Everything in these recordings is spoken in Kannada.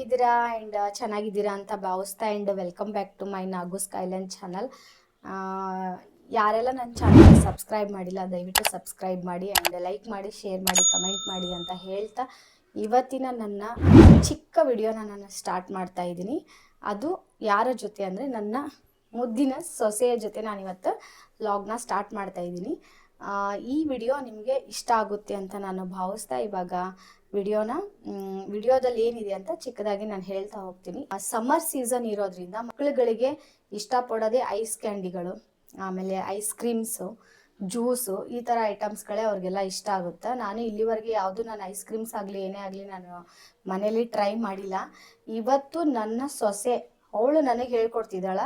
ಹೇಗಿದ್ದೀರಾ? ಆ್ಯಂಡ್ ಚೆನ್ನಾಗಿದ್ದೀರಾ ಅಂತ ಭಾವಿಸ್ತಾ and welcome back to my Nagu ಸ್ಕೈಲನ್ channel ಯಾರೆಲ್ಲ ನನ್ನ ಚಾನಲ್ ಸಬ್ಸ್ಕ್ರೈಬ್ ಮಾಡಿಲ್ಲ, ದಯವಿಟ್ಟು ಸಬ್ಸ್ಕ್ರೈಬ್ ಮಾಡಿ ಆ್ಯಂಡ್ ಲೈಕ್ ಮಾಡಿ ಶೇರ್ ಮಾಡಿ ಕಮೆಂಟ್ ಮಾಡಿ ಅಂತ ಹೇಳ್ತಾ, ಇವತ್ತಿನ ನನ್ನ ಚಿಕ್ಕ ವಿಡಿಯೋನ ನಾನು ಸ್ಟಾರ್ಟ್ ಮಾಡ್ತಾ ಇದ್ದೀನಿ. ಅದು ಯಾರ ಜೊತೆ ಅಂದರೆ, ನನ್ನ ಮುದ್ದಿನ ಸೊಸೆಯ ಜೊತೆ ನಾನಿವತ್ತು ಲಾಗ್ನ ಸ್ಟಾರ್ಟ್ ಮಾಡ್ತಾ ಇದ್ದೀನಿ. ಈ ವಿಡಿಯೋ ನಿಮಗೆ ಇಷ್ಟ ಆಗುತ್ತೆ ಅಂತ ನಾನು ಭಾವಿಸ್ತಾ ಇವಾಗ ವಿಡಿಯೋನ ವಿಡಿಯೋದಲ್ಲಿ ಏನಿದೆ ಅಂತ ಚಿಕ್ಕದಾಗಿ ನಾನು ಹೇಳ್ತಾ ಹೋಗ್ತೀನಿ. ಸಮ್ಮರ್ ಸೀಸನ್ ಇರೋದ್ರಿಂದ ಮಕ್ಕಳುಗಳಿಗೆ ಇಷ್ಟಪಡೋದೇ ಐಸ್ ಕ್ಯಾಂಡಿಗಳು ಆಮೇಲೆ ಐಸ್ ಕ್ರೀಮ್ಸು ಜ್ಯೂಸು ಈ ಥರ ಐಟಮ್ಸ್ಗಳೇ ಅವ್ರಿಗೆಲ್ಲ ಇಷ್ಟ ಆಗುತ್ತೆ. ನಾನು ಇಲ್ಲಿವರೆಗೆ ಯಾವುದು ನಾನು ಐಸ್ ಕ್ರೀಮ್ಸ್ ಆಗಲಿ, ಏನೇ ಆಗಲಿ ನಾನು ಮನೇಲಿ ಟ್ರೈ ಮಾಡಿಲ್ಲ. ಇವತ್ತು ನನ್ನ ಸೊಸೆ, ಅವಳು ನನಗೆ ಹೇಳ್ಕೊಡ್ತಿದ್ದಾಳ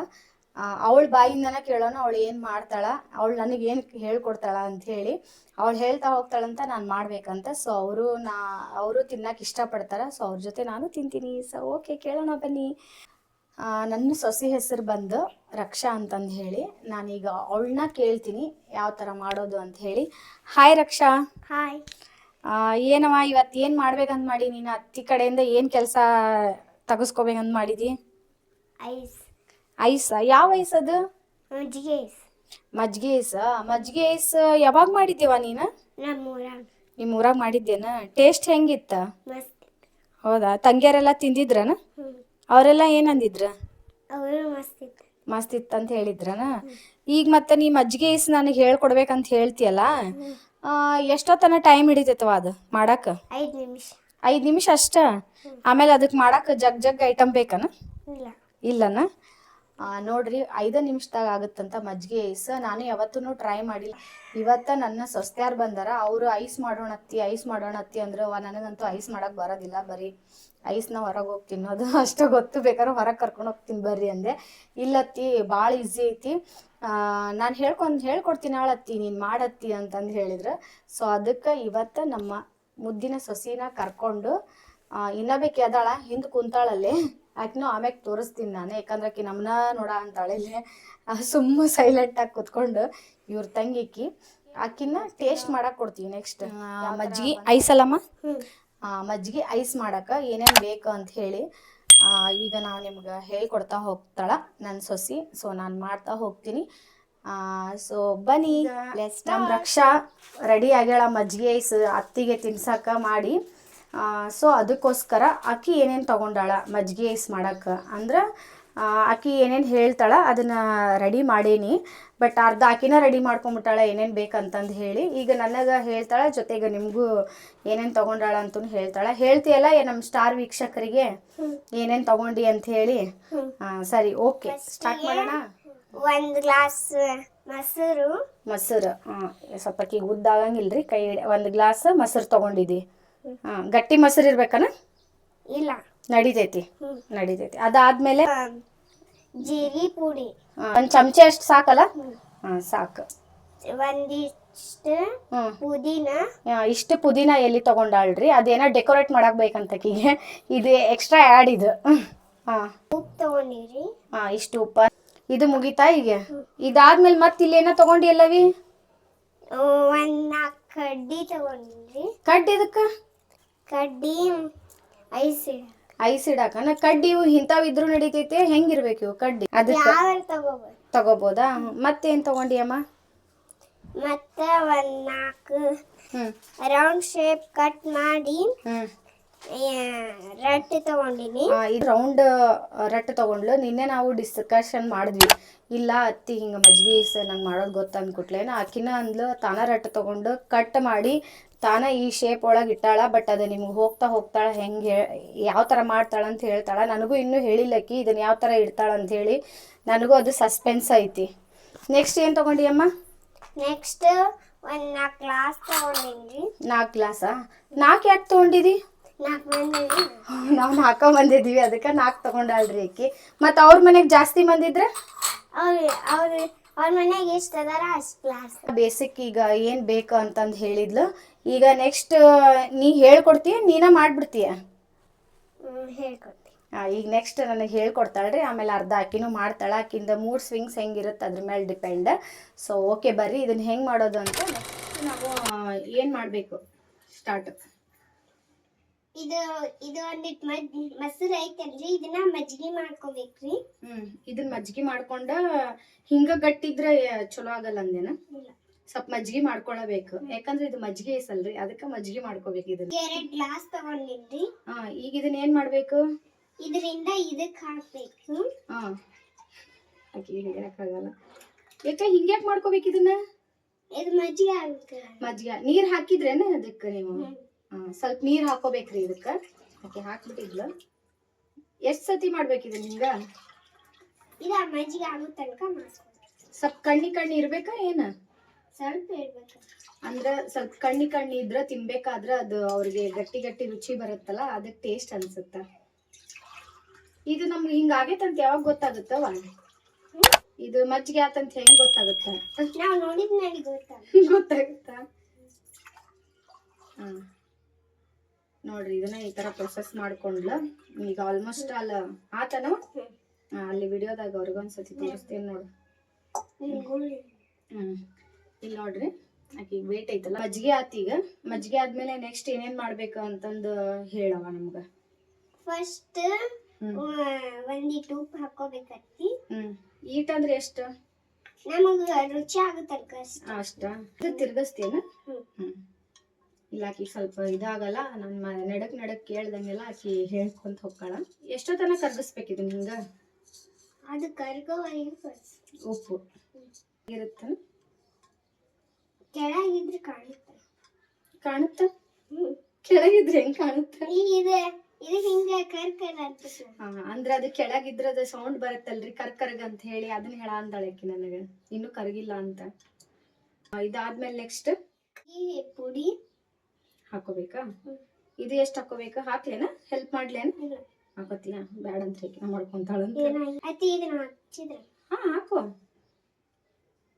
ಅವಳ ಬಾಯಿಂದನೇ ಕೇಳೋಣ ಅವಳು ಏನು ಮಾಡ್ತಾಳ ಅವಳು ನನಗೆ ಏನು ಹೇಳ್ಕೊಡ್ತಾಳ ಅಂತ ಹೇಳಿ ಅವಳು ಹೇಳ್ತಾ ಹೋಗ್ತಾಳಂತ ನಾನು ಮಾಡ್ಬೇಕಂತ. ಸೊ ಅವರು ನಾ ಅವರು ತಿನ್ನಕ್ಕೆ ಇಷ್ಟಪಡ್ತಾರೆ. ಸೊ ಅವ್ರ ಜೊತೆ ನಾನು ತಿಂತೀನಿ. ಸೊ ಓಕೆ ಕೇಳೋಣ ಬನ್ನಿ. ನನ್ನ ಸೊಸಿ ಹೆಸರು ಬಂದು ರಕ್ಷಾ ಅಂತಂದು ಹೇಳಿ. ನಾನೀಗ ಅವಳನ್ನ ಕೇಳ್ತೀನಿ ಯಾವ ಥರ ಮಾಡೋದು ಅಂತ ಹೇಳಿ. ಹಾಯ್ ರಕ್ಷಾ. ಹಾಯ್ ಏನವ ಇವತ್ತು ಏನು ಮಾಡ್ಬೇಕಂತ ಮಾಡಿ ನೀನು ಅತ್ತಿ ಕಡೆಯಿಂದ ಏನು ಕೆಲಸ ತಗಸ್ಕೋಬೇಕಂತ ಮಾಡಿದಿ? ಐಸ್ ಐಸ ಯಾವ ಐಸ್ ಅದು? ಮಜ್ಜಿಗೆ ಐಸ್. ಮಜ್ಜಿಗೆ ಐಸ ಮಜ್ಜಿಗೆ ಐಸ್ ಯಾವಾಗ ಮಾಡಿದ್ದೀವ ನೀನು? ನಿಮ್ಮ ಊರಾಗ ಮಾಡಿದ್ದೇನ? ಟೇಸ್ಟ್ ಹೆಂಗಿತ್ತ? ಮಸ್ತ್. ಹೌದಾ? ತಂಗಿಯರೆಲ್ಲ ತಿಂದಿದ್ರನ? ಅವರೆಲ್ಲ ಏನಂದಿದ್ರ ಅವರು ಮಸ್ತ್ ಇತ್ತು. ಮಸ್ತ್ ಇತ್ತಂತ ಹೇಳಿದ್ರನ? ಈಗ ಮತ್ತೆ ನೀ ಮಜ್ಜಿಗೆ ಐಸ್ ನನಗೆ ಹೇಳ್ಕೊಡ್ಬೇಕಂತ ಹೇಳ್ತಿಯಲ್ಲ? ಆ, ಎಷ್ಟೊತ್ತನ ಟೈಮ್ ಹಿಡಿತೈತವ ಅದು ಮಾಡಾಕ? ಐದ್ ನಿಮಿಷ. ಐದು ನಿಮಿಷ ಅಷ್ಟ? ಆಮೇಲೆ ಅದಕ್ಕೆ ಮಾಡಾಕ ಜಗ್ ಜಗ್ ಐಟಮ್ ಬೇಕನ? ಇಲ್ಲ. ಇಲ್ಲನ? ನೋಡ್ರಿ ಐದು ನಿಮಿಷದಾಗ ಆಗುತ್ತಂತ ಮಜ್ಜಿಗೆ ಐಸ್. ನಾನು ಯಾವತ್ತೂ ಟ್ರೈ ಮಾಡಿಲ್ಲ. ಇವತ್ತ ನನ್ನ ಸೊಸ್ತ್ಯಾರು ಬಂದಾರ ಅವರು ಐಸ್ ಮಾಡೋಣ ಅತ್ತಿ ಐಸ್ ಮಾಡೋಣ ಅತ್ತಿ ಅಂದ್ರೆ ನನಗಂತೂ ಐಸ್ ಮಾಡಕ್ ಬರೋದಿಲ್ಲ ಬರೀ ಐಸ್ನ ಹೊರಗೆ ಹೋಗಿ ತಿನ್ನೋದು. ಅಷ್ಟು ಗೊತ್ತು ಬೇಕಾದ್ರೆ ಹೊರಗೆ ಕರ್ಕೊಂಡು ಹೋಗ್ತೀನಿ ಬರ್ರಿ ಅಂದೆ. ಇಲ್ಲತ್ತಿ ಭಾಳ ಈಸಿ ಐತಿ. ನಾನು ಹೇಳ್ಕೊಂಡು ಹೇಳ್ಕೊಡ್ತೀನಿ ಆಳತ್ತಿ ನೀನು ಮಾಡತ್ತಿ ಅಂತಂದು ಹೇಳಿದ್ರು. ಸೊ ಅದಕ್ಕೆ ಇವತ್ತು ನಮ್ಮ ಮುದ್ದಿನ ಸೊಸಿನ ಕರ್ಕೊಂಡು ಆ, ಇನ್ನೊಬ್ಬಾಕಿ ಅದಾಳ ಹಿಂದೆ ಕುಂತಾಳಲ್ಲಿ. ಆಕಿನೂ ಆಮ್ಯಾಗ ತೋರಿಸ್ತೀನಿ ನಾನು. ಯಾಕಂದ್ರೆ ಆಕಿ ನಮ್ಮನ್ನ ನೋಡ ಅಂತಾಳೆ ಇಲ್ಲಿ ಸುಮ್ಮ ಸೈಲೆಂಟಾಗಿ ಕುತ್ಕೊಂಡು ಇವ್ರ ತಂಗಿಕ್ಕಿ ಆಕಿನ ಟೇಸ್ಟ್ ಮಾಡಕ್ ಕೊಡ್ತೀವಿ ನೆಕ್ಸ್ಟ್ ಮಜ್ಜಿಗೆ ಐಸ್ ಅಲ್ಲಮ್ಮ? ಮಜ್ಜಿಗೆ ಐಸ್ ಮಾಡಕ್ಕೆ ಏನೇನು ಬೇಕು ಅಂತ ಹೇಳಿ ಆ, ಈಗ ನಾವು ನಿಮ್ಗೆ ಹೇಳ್ಕೊಡ್ತಾ ಹೋಗ್ತಾಳ ನನ್ನ ಸೊಸಿ. ಸೊ ನಾನು ಮಾಡ್ತಾ ಹೋಗ್ತೀನಿ. ಸೊ ಬನ್ನಿ. ನಮ್ಮ ರಕ್ಷಾ ರೆಡಿ ಆಗ್ಯಾಳ ಮಜ್ಜಿಗೆ ಐಸ್ ಅತ್ತಿಗೆ ತಿನ್ಸಕ್ಕ ಮಾಡಿ. ಸೊ ಅದಕ್ಕೋಸ್ಕರ ಆಕಿ ಏನೇನು ತಗೊಂಡಾಳ ಮಜ್ಜಿಗೆ ಐಸ್ ಮಾಡಕ್ಕೆ ಅಂದ್ರೆ ಅಕ್ಕಿ ಆಕಿ ಏನೇನು ಹೇಳ್ತಾಳೆ ಅದನ್ನ ರೆಡಿ ಮಾಡೇನಿ. ಬಟ್ ಅರ್ಧ ಆಕಿನ ರೆಡಿ ಮಾಡ್ಕೊಂಬಿಟ್ಟಾಳೆ ಏನೇನು ಬೇಕಂತಂದು ಹೇಳಿ. ಈಗ ನನಗೆ ಹೇಳ್ತಾಳೆ ಜೊತೆಗೆ ನಿಮಗೂ ಏನೇನು ತಗೊಂಡಾಳ ಅಂತೂ ಹೇಳ್ತಾಳೆ. ಹೇಳ್ತೀಯಲ್ಲ ಏ ನಮ್ಮ ಸ್ಟಾರ್ ವೀಕ್ಷಕರಿಗೆ? ಏನೇನು ತಗೊಂಡಿ ಅಂತ ಹೇಳಿ? ಸರಿ ಓಕೆ ಸ್ಟಾರ್ಟ್ ಮಾಡೋಣ. ಒಂದು ಗ್ಲಾಸ್ ಮೊಸರು. ಮೊಸರು ಹಾಂ ಸ್ವಲ್ಪ ಉದ್ದಾಗಂಗಿಲ್ಲ ರೀ ಕೈ ಒಂದು ಗ್ಲಾಸ್ ಮೊಸರು ತಗೊಂಡಿದ್ದಿ. ಹಾಂ ಗಟ್ಟಿ ಮೊಸರು ಇರ್ಬೇಕನ? ಇಲ್ಲ. ನಡಿತೈತಿ. ನಡಿತೈತಿ. ಅದಾದ್ಮೇಲೆ? ಜೀರಿ ಜೀರಿಗೆ ಪುಡಿ ಒಂದ್ ಚಮಚ ಅಷ್ಟು ಸಾಕಲ್ಲ? ಹಾಂ ಸಾಕು. ಒಂದಿಷ್ಟು ಪುದೀನ. ಇಷ್ಟು ಪುದೀನ ಎಲ್ಲಿ ತಗೊಂಡಾಳ್ರಿ? ಅದೇನ ಡೆಕೋರೇಟ್ ಮಾಡಕ್ ಬೇಕಂತಕೀಗೆ ಇದು ಎಕ್ಸ್ಟ್ರಾ ಆ್ಯಡ್ ಇದು. ಹಾಂ. ಉಪ್ಪು ತಗೊಂಡಿರಿ. ಹಾಂ ಇಷ್ಟು ಉಪ್ಪ. ಇದು ಮುಗಿತಾ ಈಗ ಇದಾದ್ಮೇಲೆ ಮತ್ತೆ ಏನ ತಗೊಂಡಿ ಎಲ್ಲವಿ? ಒಂದು ಕಡ್ಡಿ ತಗೊಂಡಿರಿ. ಕಡ್ಡಿ ಇದಕ್ಕೆ ಕಡ್ಡಿ ಐಸ್ ಐಸ್ ಇಡಾಕ ನಾ ಕಡ್ಡಿ ಇವು ಇಂಥವು ಇದ್ರು ನಡಿತೈತೆ ಹೆಂಗಿರ್ಬೇಕು ಇವು ಕಡ್ಡಿ? ಅದಕ್ಕೆ ಯಾವ ತಗೋಬೋದು? ತಗೋಬೋದಾ? ಮತ್ತೇನ್ ತಗೊಂಡಿ ಅಮ್ಮ? ಮತ್ತೆ ಒಂದು ನಾಲ್ಕು ಹ್ಮ್. ರೌಂಡ್ ಶೇಪ್ ಕಟ್ ಮಾಡಿ ಆ, ರೊಟ್ಟಿ ತಗೊಂಡಿನಿ. ಇದು ರೌಂಡ್ ರಟ್ಟು ತಗೊಂಡ್ಲು. ನಿನ್ನೆ ನಾವು ಡಿಸ್ಕಷನ್ ಮಾಡಿದ್ವಿ. ಇಲ್ಲ ಅತ್ತಿ ಹಿಂಗೆ ಮಜ್ಗಿ ನಂಗೆ ಮಾಡೋದು ಗೊತ್ತ ಅಂದ್ಕೊಟ್ಲೇನ ಆಕಿನ ಅಂದ್ಲು ತಾನ ರಟ್ಟು ತಗೊಂಡು ಕಟ್ ಮಾಡಿ ತಾನ ಈ ಶೇಪ್ ಒಳಗೆ ಇಟ್ಟಾಳ ಬಟ್ ಅದು ನಿಮ್ಗೆ ಹೋಗ್ತಾ ಹೋಗ್ತಾಳ ಹೆಂಗೆ ಯಾವ ಥರ ಮಾಡ್ತಾಳ ಅಂತ ಹೇಳ್ತಾಳ. ನನಗೂ ಇನ್ನೂ ಹೇಳಿಲ್ಲಕ್ಕಿ ಇದನ್ನ ಯಾವ ಥರ ಇಡ್ತಾಳ ಅಂತ ಹೇಳಿ. ನನಗೂ ಅದು ಸಸ್ಪೆನ್ಸ್ ಐತಿ. ನೆಕ್ಸ್ಟ್ ಏನು ತಗೊಂಡಿ ಅಮ್ಮ? ನೆಕ್ಸ್ಟ್ ಒಂದು ನಾಲ್ಕು ಗ್ಲಾಸ್ ತಗೊಂಡಿದ್ವಿ ನಾಲ್ಕು ಗ್ಲಾಸಾ ನಾಲ್ಕು ಯಾಕೆ ತೊಗೊಂಡಿದಿ? ನಾವು ನಾಲ್ಕ ಬಂದಿದ್ದೀವಿ ಅದಕ್ಕೆ ನಾಲ್ಕು ತಗೊಂಡಾಳ್ರಿ ಆಕಿ ಮತ್ತು ಅವ್ರ ಮನೆಗೆ ಜಾಸ್ತಿ ಬಂದಿದ್ರೆ ಅವ್ರು ಮನೆಗೆ ಎಷ್ಟು ಅದಾರ ಅಷ್ಟು ಬೇಸಿಕ್ ಈಗ ಏನು ಬೇಕು ಅಂತಂದು ಹೇಳಿದ್ಲು. ಈಗ ನೆಕ್ಸ್ಟ್ ನೀ ಹೇಳ್ಕೊಡ್ತೀಯ ನೀನ ಮಾಡ್ಬಿಡ್ತೀಯ? ಹೇಳ್ಕೊಡ್ತೀನಿ. ಈಗ ನೆಕ್ಸ್ಟ್ ನನಗೆ ಹೇಳ್ಕೊಡ್ತಾಳ್ರಿ ಆಮೇಲೆ ಅರ್ಧ ಆಕಿನೂ ಮಾಡ್ತಾಳೆ. ಆಕಿಂದ ಮೂರು ಸ್ವಿಂಗ್ಸ್ ಹೆಂಗಿರುತ್ತೆ ಅದ್ರ ಮೇಲೆ ಡಿಪೆಂಡ್ ಸೊ ಓಕೆ ಬರ್ರಿ ಇದನ್ನ ಹೆಂಗೆ ಮಾಡೋದು ಅಂತ ನೆಕ್ಸ್ಟ್ ನಾವು ಏನು ಮಾಡಬೇಕು? ಸ್ಟಾರ್ಟ್ ಇದು ಇದು ಒಂದಿಟ್ ಮೊಸರು ಐತಲ್ರಿ? ಇದನ್ನ ಮಜ್ಜಿಗೆ ಮಾಡ್ಕೋಬೇಕ್ರಿ. ಹ್ಮ್ ಇದನ್ನ ಮಜ್ಜಿಗೆ ಮಾಡ್ಕೊಂಡ ಹಿಂಗ ಗಟ್ಟಿದ್ರ ಚಲೋ ಆಗಲ್ಲ ಅಂದೇನ? ಸ್ವಲ್ಪ ಮಜ್ಜಿಗೆ ಮಾಡ್ಕೊಳಬೇಕು. ಯಾಕಂದ್ರೆ ಇದು ಮಜ್ಜಿಗೆ ಐಸಲ್ರಿ ಅದಕ್ಕ ಮಜ್ಜಿಗೆ ಮಾಡ್ಕೋಬೇಕು ಇದನ್ನ. ಎರಡ್ ಗ್ಲಾಸ್ ತಗೊಂಡಿದ್ರಿ. ಹಾ ಈಗ ಇದನ್ನ ಏನ್ ಮಾಡ್ಬೇಕು? ಇದರಿಂದ ಇದಕ್ ಹಾಕ್ಬೇಕು. ಹಾ. ಅಕ್ಕಿ ಹೇಳಕ್ಕಾಗಲ್ಲ ಯಾಕ ಹಿಂಗ್ಯಾಕ್ ಮಾಡ್ಕೋಬೇಕು ಇದನ್ನ? ಇದು ಮಜ್ಜಿಗೆ ಆಗುತ್ತೆ ಮಜ್ಜಿಗೆ ನೀರ್ ಹಾಕಿದ್ರೇನ ಅದಕ್ಕ ನೀವು? ಸ್ವಲ್ಪ ನೀರು ಹಾಕೋಬೇಕ್ರಿ ಇದಕ್ಕೆ. ಓಕೆ ಹಾಕ್ಬಿಟ್ಟಿದ್ಲು ಎಷ್ಟು ಸತಿ ಮಾಡ್ಬೇಕಿದೆ ನಿಮ್ಗೆ? ಇದು ಮಜ್ಜಿಗೆ ಆಗೋ ತನಕ ಸ್ವಲ್ಪ ಕಣ್ಣಿ ಕಣ್ಣಿ ಇರ್ಬೇಕಾ ಏನ? ಸ್ವಲ್ಪ ಅಂದ್ರೆ ಅಂದ್ರ ಸ್ವಲ್ಪ ಕಣ್ಣಿ ಕಣ್ಣಿ ಇದ್ರ ತಿನ್ಬೇಕಾದ್ರೆ ಅದು ಅವ್ರಿಗೆ ಗಟ್ಟಿ ಗಟ್ಟಿ ರುಚಿ ಬರುತ್ತಲ್ಲ ಅದಕ್ಕೆ ಟೇಸ್ಟ್ ಅನ್ಸುತ್ತ? ಇದು ನಮ್ಗೆ ಹಿಂಗ ಆಗೈತಂತ ಯಾವಾಗ ಗೊತ್ತಾಗುತ್ತವ ಇದು ಮಜ್ಜಿಗೆ ಆತಂತ ಹೆಂಗ್ ಗೊತ್ತಾಗುತ್ತ? ಗೊತ್ತಾಗುತ್ತ. ಹಾ ನೋಡ್ರಿ ಇದನ್ನ ಈ ತರ ಪ್ರೊಸೆಸ್ ಮಾಡ್ಕೊಂಡ್ಲ. ಈಗ ಆಲ್ಮೋಸ್ಟ್ ಅಲ್ಲ ಆತನ? ಅಲ್ಲಿ ವಿಡಿಯೋದಾಗ ಅವ್ರಿಗೊಂದ್ಸತಿ ತೋರಿಸ್ತೀನಿ ನೋಡು. ಹ್ಮ್ ಇಲ್ಲಿ ನೋಡ್ರಿ ಆಕಿ ವೇಟ್ ಐತಲ್ಲ. ಮಜ್ಜಿಗೆ ಆತೀಗ ಈಗ. ಮಜ್ಜಿಗೆ ಆದ್ಮೇಲೆ ನೆಕ್ಸ್ಟ್ ಏನೇನ್ ಮಾಡ್ಬೇಕು ಅಂತಂದು ಹೇಳವ ನಮ್ಗ. First hmm. ಒಂದಿಟ್ಟು ಉಪ್ಪು ಹಾಕೋಬೇಕತ್ತಿ ಹ್ಮ್ ಈಟ್ ಅಂದ್ರೆ ಎಷ್ಟು? ನಮಗ ರುಚಿ ಆಗುತ್ತೆ ಅಷ್ಟ. ತಿರ್ಗಸ್ತೀನ ಹ್ಮ್. ಇಲ್ಲ ಆಕಿ ಸ್ವಲ್ಪ ಇದಾಗಲ್ಲ ನನ್ನ ಮ- ನಡಕ್ ನಡಕ್ ಕೇಳ್ದಂಗೆಲ್ಲ ಆಕಿ ಹೇಳ್ಕೊಂತ ಹೋಗ್ತಾಳ. ಎಷ್ಟೋ ತನಕ ಕರ್ಗಿಸ್ಬೇಕಿದ್ ನಿಂಗೆ? ಅದು ಕರ್ಗೋವರೆಗೂ ಉಪ್ಪು. ಇರುತ್ತೆ ಕೆಳಗಿದ್ರೆ ಕಾಣುತ್ತೆ. ಕಾಣುತ್ತ? ಕೆಳಗಿದ್ರೆ ಹೆಂಗ್ ಕಾಣುತ್ತ? ಇದೆ ಹಿಂಗ ಕರ್ಕರ ಅಂತ ಅಂದ್ರ ಅದು ಕೆಳಗಿದ್ರೆ ಅದು ಸೌಂಡ್ ಬರುತ್ತಲ್ರಿ ಕರ್ಕರ್ಗ ಅಂತ ಹೇಳಿ ಅದನ್ನ ಹೇಳ ಅಂದಾಳಕಿ ನನಗೆ. ಇನ್ನು ಕರಗಿಲ್ಲ ಅಂತ. ಇದಾದ್ಮೇಲೆ ನೆಕ್ಸ್ಟ್ ಈ ಪುಡಿ ಹಾಕೋಬೇಕಾ? ಇದು ಎಷ್ಟು ಹಾಕೋಬೇಕು? ಹಾಕ್ಲೇನ? ಹೆಲ್ಪ್ ಮಾಡ್ಲೇನ? ಹಾಕೋತಿಯಾ? ಬ್ಯಾಡ ಅಂತ ಹೇಳಿ ಮಾಡ್ಕೊಂತಾಳಂತ ಹಾ ಹಾಕೋ.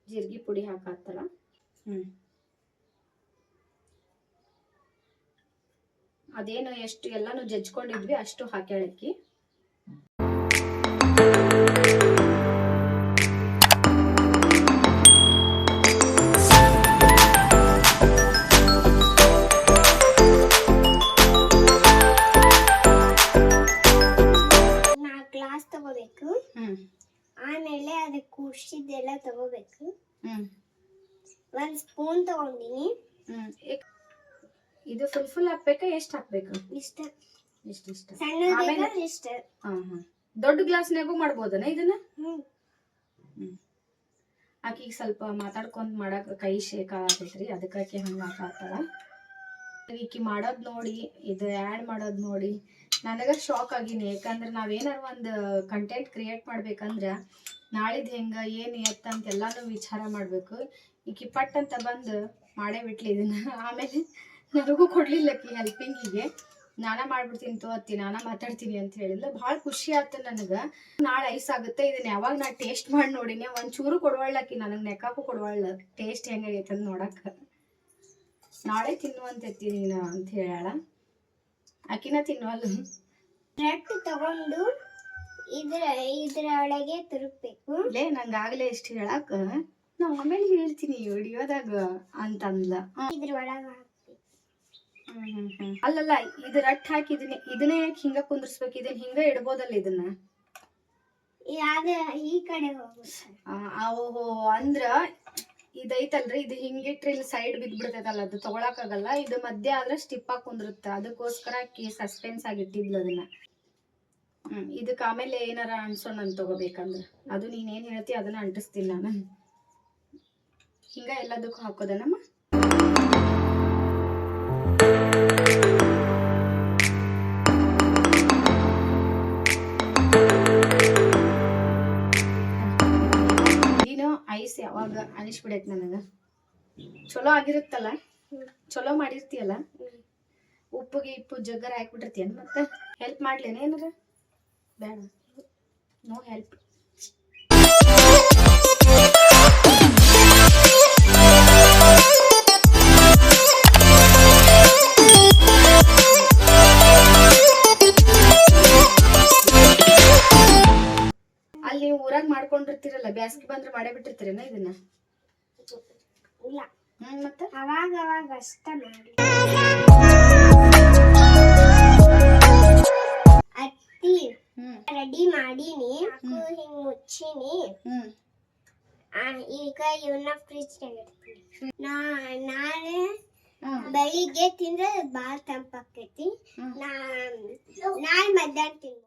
ಜೀರಿಗೆ ಪುಡಿ ಹಾಕಾತ್ತಲ್ಲ ಹ್ಮ್. ಅದೇನು ಎಷ್ಟು ಎಲ್ಲಾನು ಜಜ್ಕೊಂಡಿದ್ವಿ ಅಷ್ಟು ಹಾಕ್ಯಾಳಕ್ಕಿ. ಕುಡ್ಸಿದ್ದೆಲ್ಲ ತಗೋಬೇಕು. ಹ್ಮ್. ಒಂದ್ ಸ್ಪೂನ್ ತಗೊಂಡಿನಿ. ಇದು ಫುಲ್ ಫುಲ್ ಹಾಕ್ಬೇಕಾ ಎಷ್ಟ್ ಹಾಕ್ಬೇಕು? ಇಷ್ಟ. ಇಷ್ಟ? ಇಷ್ಟ ಸಣ್ಣ? ಇಷ್ಟ. ಹಾ ಹಾ. ದೊಡ್ಡ ಗ್ಲಾಸ್ನಾಗೂ ಮಾಡ್ಬೋದನ ಇದನ್ನ? ಹ್ಮ್. ಆಕಿಗೆ ಸ್ವಲ್ಪ ಮಾತಾಡ್ಕೊಂಡ್ ಮಾಡಕ್ ಕೈ ಶೇಕ್ ಆಗತೈತ್ರಿ ಅದಕ್ಕೆ ಆಕೆ ಹಂಗ ಹಾಕಾತಾಳ ಈಕಿ ಮಾಡೋದ್ ನೋಡಿ ಇದು ಆ್ಯಡ್ ಮಾಡೋದ್ ನೋಡಿ. ನನಗ ಶಾಕ್ ಆಗಿನಿ ಯಾಕಂದ್ರೆ ನಾವೇನಾರ ಒಂದು ಕಂಟೆಂಟ್ ಕ್ರಿಯೇಟ್ ಮಾಡ್ಬೇಕಂದ್ರ ನಾಳಿದ್ ಹೆಂಗ, ಏನ್ ಎತ್ತ ಅಂತ ಎಲ್ಲಾನು ವಿಚಾರ ಮಾಡ್ಬೇಕು. ಈಕಿ ಪಟ್ ಅಂತ ಬಂದು ಮಾಡೇ ಬಿಟ್ಲಿ ಇದನ್ನ. ಆಮೇಲೆ ನನಗೂ ಕೊಡ್ಲಿಲ್ಲ ಆಕಿ ಹೆಲ್ಪಿಂಗಿಗೆ ನಾನ ಮಾಡ್ಬಿಡ್ತೀನಿ ತೋತಿ ನಾನ ಮಾತಾಡ್ತೀನಿ ಅಂತ ಹೇಳಿಲ್ಲ ಭಾಳ ಖುಷಿ ಆತ ನನಗ. ನಾಳೆ ಐಸ್ ಆಗುತ್ತೆ, ಇದನ್ನ ಯಾವಾಗ ನಾ ಟೇಸ್ಟ್ ಮಾಡಿ ನೋಡಿನಿ. ಚೂರು ಕೊಡವಳ್ಳಾಕಿ ನನಗೆ ನೆಕ್ಕಾಕು ಕೊಡವಳ್ಳ. ಟೇಸ್ಟ್ ಹೆಂಗಾಗೈತೆ ಅಂತ ನೋಡಕ್ಕ. ನಾಳೆ ತಿನ್ನುವಂತೈತಿ ನೀನು ಅಂತ ಹೇಳ ಅಕ್ಕಿನ ತಿನ್ನುವಲ್ಲ ಬ್ರೆಡ್ ತಗೊಂಡು ಇದ್ರ ಇದ್ರ ಒಳಗೆ ತುರುಕ್ಬೇಕು. ಲೇ ನಂಗಾಗಲೇ ಇಷ್ಟು ಹೇಳಾಕ? ನಾ ಆಮೇಲೆ ಹೇಳ್ತೀನಿ ವಿಡಿಯೋದಾಗ ಅಂತಂದ್ಲ. ಇದ್ರೊಳಗೆ ಇದ್ರ ಒಳಗ ಹ್ಮ್ ಹ್ಮ್ ಹ್ಮ್. ಅಲ್ಲಲ್ಲ ಇದು ರಟ್ಟ ಹಾಕಿ ಇದನ್ನೇ ಇದನ್ನೇ ಯಾಕೆ ಹಿಂಗ ಕುಂದ್ರಸ್ಬೇಕು? ಇದನ್ನ ಹಿಂಗ ಇಡ್ಬೋದಲ್ಲ ಇದನ್ನ? ಯಾವ್ದ ಈ ಕಡೆ ಓಹೋ ಅಂದ್ರ ಇದೈತಲ್ರಿ ಇದು ಹಿಂಗಿಟ್ರಿ ಇಲ್ಲಿ ಸೈಡ್ ಬಿದ್ಬಿಡ್ತೈತಲ್ಲ ಅದು ತಗೊಳಕಾಗಲ್ಲ ಇದು ಮಧ್ಯ ಆದ್ರೆ ಸ್ಟಿಪ್ ಆಗಿ ಕುಂದ್ರುತ್ತೆ. ಅದಕ್ಕೋಸ್ಕರ ಸಸ್ಪೆನ್ಸ್ ಆಗಿಟ್ಟಿದ್ಲು ಅದನ್ನ. ಇದಕ್ಕೆ ಆಮೇಲೆ ಏನಾರ ಅನ್ಸೋಣ ಅಂತ ತಗೋಬೇಕಂದ್ರ. ಅದು ನೀನ್ ಏನ್ ಹೇಳ್ತಿ ಅದನ್ನ ಅಂಟಿಸ್ತೀನಿ ನಾನು. ಹಿಂಗ ಎಲ್ಲದಕ್ಕೂ ಹಾಕೋದನಮ್ಮ? ನೀನು ಐಸ್ ಯಾವಾಗ ಅನಿಸ್ಬಿಡೈತೆ ನನಗೆ. ಚಲೋ ಆಗಿರುತ್ತಲ್ಲ. ಚಲೋ ಮಾಡಿರ್ತೀಯಲ್ಲ? ಉಪ್ಪುಗೆ ಉಪ್ಪಿಗೆ ಇಪ್ಪು ಜಗ್ಗರ ಹಾಕ್ಬಿಟ್ಟಿರ್ತೀಯನ್ ಮತ್ತೆ? ಹೆಲ್ಪ್ ಮಾಡ್ಲೇನೆ ಏನಾರ? ಬೇಡ. No help. ಅಲ್ಲಿ ನೀವು ಊರಾಗ ಮಾಡ್ಕೊಂಡಿರ್ತೀರಲ್ಲ ಬ್ಯಾಸ್ಗೆ ಬಂದ್ರೆ ಮಾಡೇ ಬಿಟ್ಟಿರ್ತೀರೇನ ಇದನ್ನ? ಇಲ್ಲ. ಹ್ಮ್ ಮತ್ತೆ? ಅವಾಗ ಅವಾಗ ಅಷ್ಟ ಮಾಡಿ. ಅತ್ತಿ. ರೆಡಿ ಮಾಡೀನಿ. ಹಿಂಗ್ ಮುಚ್ಚಿನಿ. ಈಗ ಇವನ್ನ ಫ್ರಿಜ್ ನಾ ನಾಳೆ. ಬೆಳಿಗ್ಗೆ ತಿಂದ್ರೆ ಬಾಳ ತಂಪಾಕೈತಿ. ನಾ ನಾಳೆ ಮಧ್ಯಾಹ್ನ ತಿನ್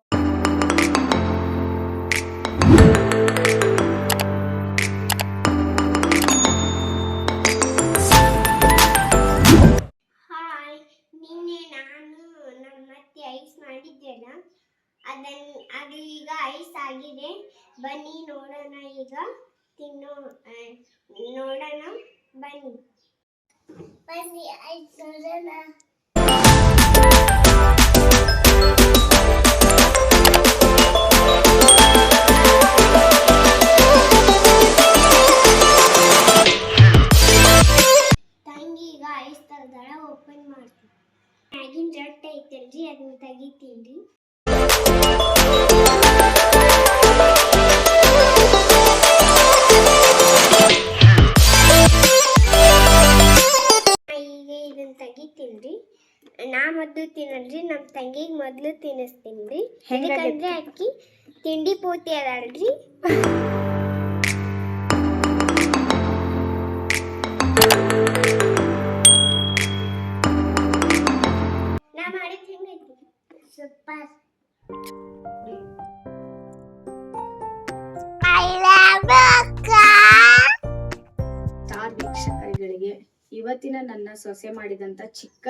ಹಾಯ್ ನಿನ್ನೆ ನಾನು ನಮ್ಮ ಮತ್ತೆ ಐಸ್ ಮಾಡಿದ್ದೆಲ್ಲ ಅದನ್ ಅದು ಈಗ ಐಸ್ ಆಗಿದೆ. ಬನ್ನಿ ನೋಡೋಣ ಈಗ. ತಿನ್ನೋ ನೋಡೋಣ. ಬನ್ನಿ. ಬನ್ನಿ ಐಸ್ ನೋಡೋಣ. ತಂಗಿ ಈಗ ಐಸ್ ತೆಗ್ದಾಳ ಓಪನ್ ಮಾಡ್ತೀನಿ. ಮ್ಯಾಗಿನ ರೊಟ್ಟ ಐತಲ್ರಿ ಅದನ್ನ ತೆಗಿತೀನಿ. ಮೊದ್ಲು ತಿನ್ನಿಸ್ತೀನಿ ರೀ? ಯಾಕಂದ್ರೆ ಅಕ್ಕಿ ತಿಂಡಿ ಪೂರ್ತಿ ಅದಾಳ್ರಿ ನಾ ಮಾಡಿದ್ ಹೆಂಗೈತಿ ಸೂಪರ್. ವೀಕ್ಷಕರುಗಳಿಗೆ ಇವತ್ತಿನ ನನ್ನ ಸೊಸೆ ಮಾಡಿದಂತ ಚಿಕ್ಕ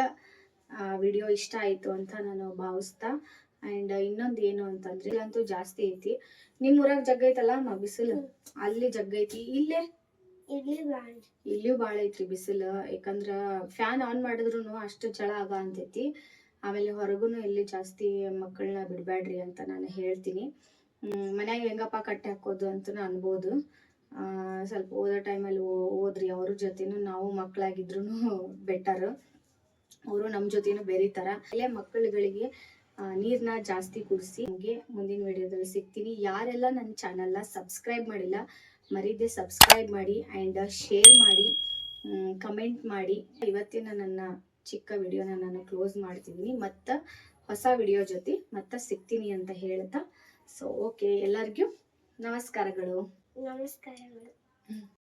ವಿಡಿಯೋ ಇಷ್ಟ ಆಯಿತು ಅಂತ ನಾನು ಭಾವಿಸ್ತಾ ಆ್ಯಂಡ್ ಇನ್ನೊಂದು ಏನು ಅಂತಂದ್ರೆ ಇಲ್ಲಂತೂ ಜಾಸ್ತಿ ಐತಿ. ನಿಮ್ಮ ಊರಾಗ ಜಗ್ ಐತಲ್ಲ ಮ ಬಿಸಿಲು? ಅಲ್ಲಿ ಜಗ್ ಐತಿ. ಇಲ್ಲೇ? ಇಲ್ಲಿಯೂ ಭಾಳ ಐತ್ರಿ ಬಿಸಿಲು. ಯಾಕಂದ್ರ ಫ್ಯಾನ್ ಆನ್ ಮಾಡಿದ್ರು ಅಷ್ಟು ಚಳ ಆಗ ಅಂತೈತಿ. ಆಮೇಲೆ ಹೊರಗೂ ಇಲ್ಲಿ ಜಾಸ್ತಿ ಮಕ್ಕಳನ್ನ ಬಿಡಬೇಡ್ರಿ ಅಂತ ನಾನು ಹೇಳ್ತೀನಿ. ಮನ್ಯಾಗ ಹೆಂಗಪ್ಪ ಕಟ್ಟಿ ಹಾಕೋದು ಅಂತ ಅನ್ಬೋದು. ಆ, ಸ್ವಲ್ಪ ಓದೋ ಟೈಮಲ್ಲಿ ಓದ್ರಿ. ಅವ್ರ ಜೊತೆನೂ ನಾವು ಮಕ್ಕಳಾಗಿದ್ರು ಬೆಟರ್ ಅವರು ನಮ್ಮ ಜೊತೆನೂ ಬೆರೀತಾರ. ಅಲ್ಲೇ ಮಕ್ಕಳುಗಳಿಗೆ ನೀರನ್ನ ಜಾಸ್ತಿ ಕುಡಿಸಿ ನಿಮಗೆ ಮುಂದಿನ ವಿಡಿಯೋದಲ್ಲಿ ಸಿಗ್ತೀನಿ. ಯಾರೆಲ್ಲ ನನ್ನ ಚಾನಲ್ನ ಸಬ್ಸ್ಕ್ರೈಬ್ ಮಾಡಿಲ್ಲ ಮರೀದೆ ಸಬ್ಸ್ಕ್ರೈಬ್ ಮಾಡಿ ಆ್ಯಂಡ್ ಶೇರ್ ಮಾಡಿ ಕಮೆಂಟ್ ಮಾಡಿ. ಇವತ್ತಿನ ನನ್ನ ಚಿಕ್ಕ ವಿಡಿಯೋನ ನಾನು ಕ್ಲೋಸ್ ಮಾಡ್ತಿದ್ದೀನಿ. ಮತ್ತು ಹೊಸ ವಿಡಿಯೋ ಜೊತೆ ಮತ್ತೆ ಸಿಗ್ತೀನಿ ಅಂತ ಹೇಳ್ತಾ ಸೊ ಓಕೆ ಎಲ್ಲರಿಗೂ ನಮಸ್ಕಾರಗಳು. ನಮಸ್ಕಾರಗಳು.